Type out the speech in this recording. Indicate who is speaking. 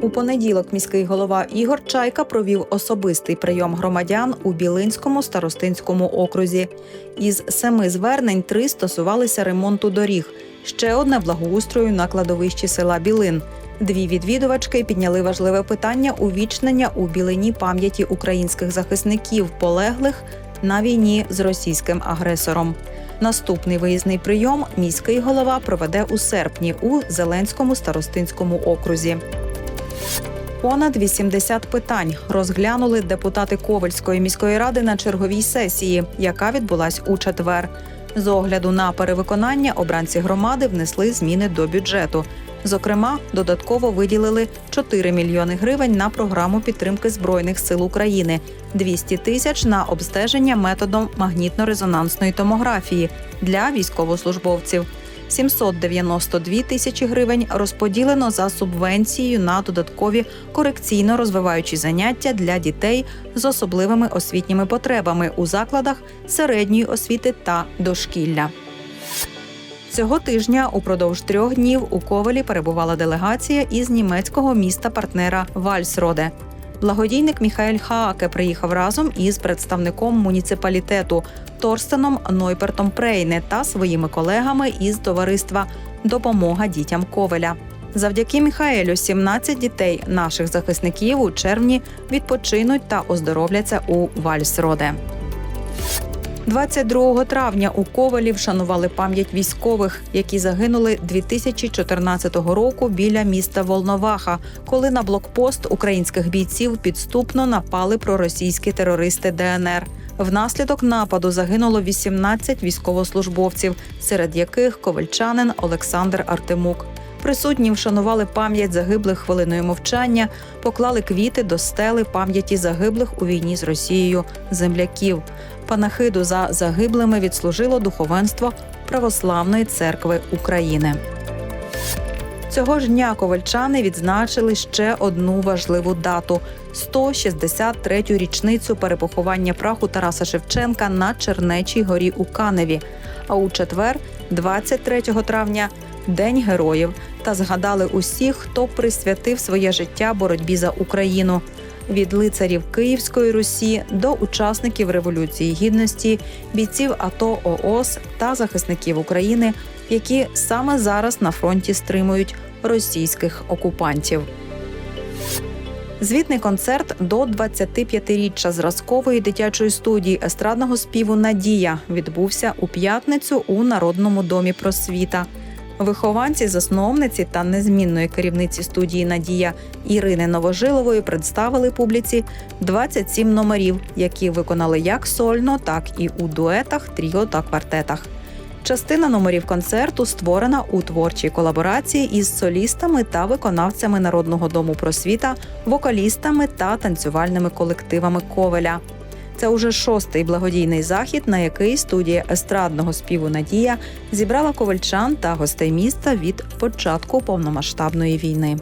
Speaker 1: У понеділок міський голова Ігор Чайка провів особистий прийом громадян у Білинському старостинському окрузі. Із семи звернень три стосувалися ремонту доріг. Ще одне благоустрою на кладовищі села Білин. Дві відвідувачки підняли важливе питання увічнення у Білині пам'яті українських захисників, полеглих на війні з російським агресором. Наступний виїзний прийом міський голова проведе у серпні у Зеленському старостинському окрузі. Понад 80 питань розглянули депутати Ковальської міської ради на черговій сесії, яка відбулась у четвер. З огляду на перевиконання обранці громади внесли зміни до бюджету. Зокрема, додатково виділили 4 мільйони гривень на програму підтримки збройних сил України, 200 тисяч на обстеження методом магнітно-резонансної томографії для військовослужбовців. 792 тисячі гривень розподілено за субвенцією на додаткові корекційно-розвиваючі заняття для дітей з особливими освітніми потребами у закладах середньої освіти та дошкілля. Цього тижня упродовж трьох днів у Ковелі перебувала делегація із німецького міста партнера Вальсроде. Благодійник Міхаель Хааке приїхав разом із представником муніципалітету Торстеном Нойпертом Прейне та своїми колегами із товариства Допомога дітям Ковеля. Завдяки Міхаелю 17 дітей наших захисників у червні відпочинуть та оздоровляться у Вальсроде. 22 травня у Ковалі вшанували пам'ять військових, які загинули 2014 року біля міста Волноваха, коли на блокпост українських бійців підступно напали проросійські терористи ДНР. Внаслідок нападу загинуло 18 військовослужбовців, серед яких ковальчанин Олександр Артемук. Присутні вшанували пам'ять загиблих хвилиною мовчання, поклали квіти до стели пам'яті загиблих у війні з Росією земляків. Панахиду за загиблими відслужило духовенство Православної церкви України. Цього ж дня ковальчани відзначили ще одну важливу дату 163-ю річницю перепоховання праху Тараса Шевченка на Чернечій горі у Каневі. А у четвер, 23 травня, День героїв та згадали усіх, хто присвятив своє життя боротьбі за Україну. Від лицарів Київської Русі до учасників Революції Гідності, бійців АТО ООС та захисників України, які саме зараз на фронті стримують російських окупантів. Звітний концерт до 25-річчя зразкової дитячої студії естрадного співу Надія відбувся у п'ятницю у Народному домі просвіта. Вихованці, засновниці та незмінної керівниці студії Надія Ірини Новожилової представили публіці 27 номерів, які виконали як сольно, так і у дуетах, тріо та квартетах. Частина номерів концерту створена у творчій колаборації із солістами та виконавцями Народного дому просвіта, вокалістами та танцювальними колективами Ковеля. Це уже шостий благодійний захід, на який студія естрадного співу Надія зібрала ковальчан та гостей міста від початку повномасштабної війни.